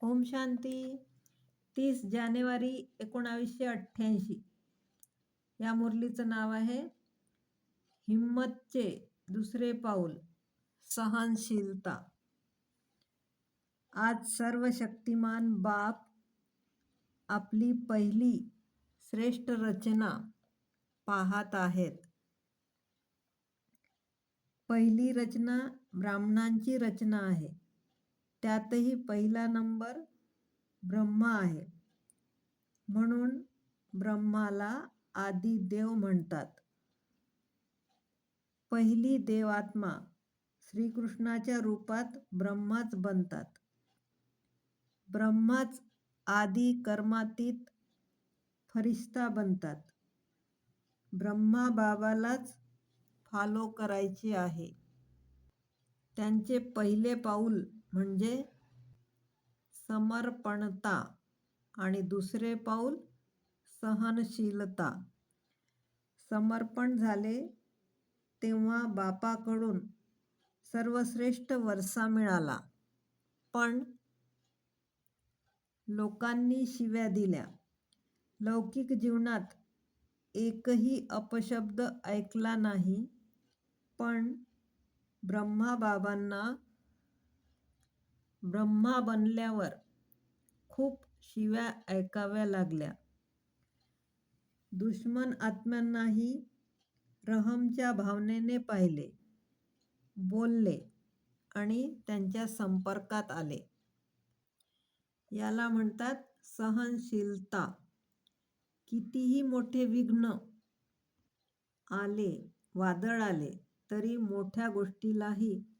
ओम शांती. तीस जानेवारी एकोणावीसशे अठ्ठ्याऐंशी. या मुरलीचं नाव आहे हिम्मतचे दुसरे पाऊल सहनशीलता. आज सर्व शक्तिमान बाप आपली पहिली श्रेष्ठ रचना पाहत आहेत. पहिली रचना ब्राह्मणांची रचना आहे. त्यातही पहिला नंबर ब्रह्मा आहे. म्हणून ब्रह्माला आदी देव म्हणतात. पहिली देवात्मा श्रीकृष्णाच्या रूपात ब्रह्माच बनतात. ब्रह्माच आदी कर्मातीत फरिश्ता बनतात. ब्रह्मा बाबालाच फॉलो करायचे आहे. त्यांचे पहिले पाऊल म्हणजे समर्पणता आणि दुसरे पाऊल सहनशीलता. समर्पण झाले तेव्हा बापाकडून सर्वश्रेष्ठ वरसा मिळाला. पण लोकांनी शिव्या दिल्या. लौकिक जीवनात एकही अपशब्द ऐकला नाही पण ब्रह्माबाबांना ब्रह्मा बनल्यावर खूप शिव्या ऐकाव्या लागल्या. दुश्मन आत्म्यांनाही रहमच्या भावनेने पाहिले बोलले आणि त्यांच्या संपर्कात आले. याला म्हणतात सहनशीलता. कितीही मोठे विघ्न आले वादळ आले तरी मोठ्या गोष्टीलाही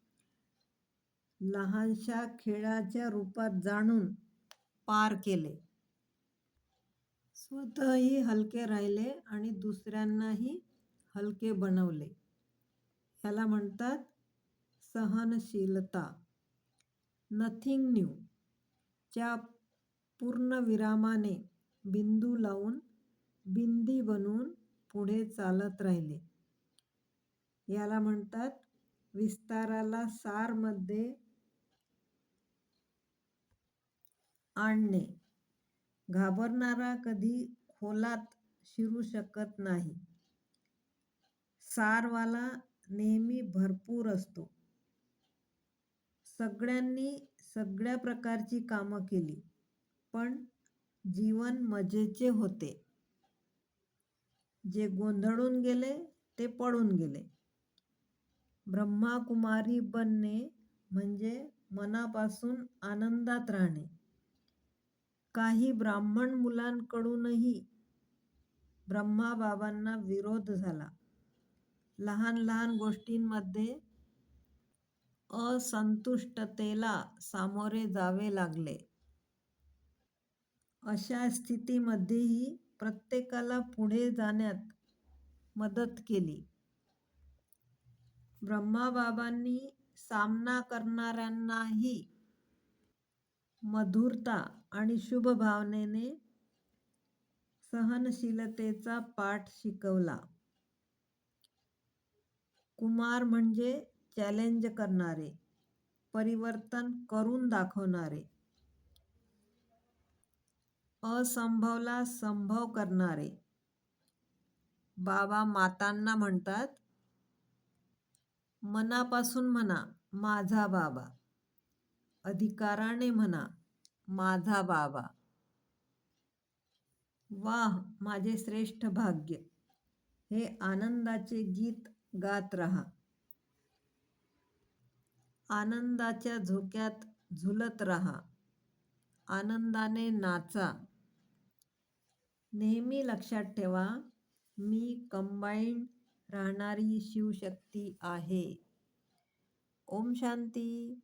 लहानशा खेळाच्या रूपात जाणून पार केले. स्वतःही हलके राहिले आणि दुसऱ्यांनाही हलके बनवले. याला म्हणतात सहनशीलता. नथिंग न्यू च्या पूर्णविरामाने बिंदू लावून बिंदी बनून पुढे चालत राहिले. याला म्हणतात विस्ताराला सारमध्ये आणणे. घाबरणारा कधी खोलात शिरू शकत नाही. सारवाला नेहमी भरपूर असतो. सगळ्यांनी सगळ्या प्रकारची कामं केली पण जीवन मजेचे होते. जे गोंधळून गेले ते पळून गेले. ब्रह्माकुमारी बनणे म्हणजे मनापासून आनंदात राहणे. काही ब्राह्मण मुलांकडूनही ब्रह्माबाबांना विरोध झाला. लहान लहान गोष्टींमध्ये असंतुष्टतेला सामोरे जावे लागले. अशा स्थितीमध्येही प्रत्येकाला पुढे जाण्यात मदत केली. ब्रह्माबाबांनी सामना करणाऱ्यांनाही मधुरता आणि शुभभावनेने सहनशीलतेचा पाठ शिकवला. कुमार म्हणजे चॅलेंज करणारे परिवर्तन करून दाखवणारे. असंभवला संभव करणारे. बाबा मातांना म्हणतात मनापासून म्हणा माझा बाबा. अधिकाराने म्हणा माझा बाबा. वाह माझे श्रेष्ठ भाग्य. हे आनंदाचे गीत गात रहा. आनंदाच्या झोक्यात झुलत रहा. आनंदाने नाचा. नेहमी लक्षात ठेवा मी कंबाईंड राहणारी शिवशक्ती आहे. ओम शांती.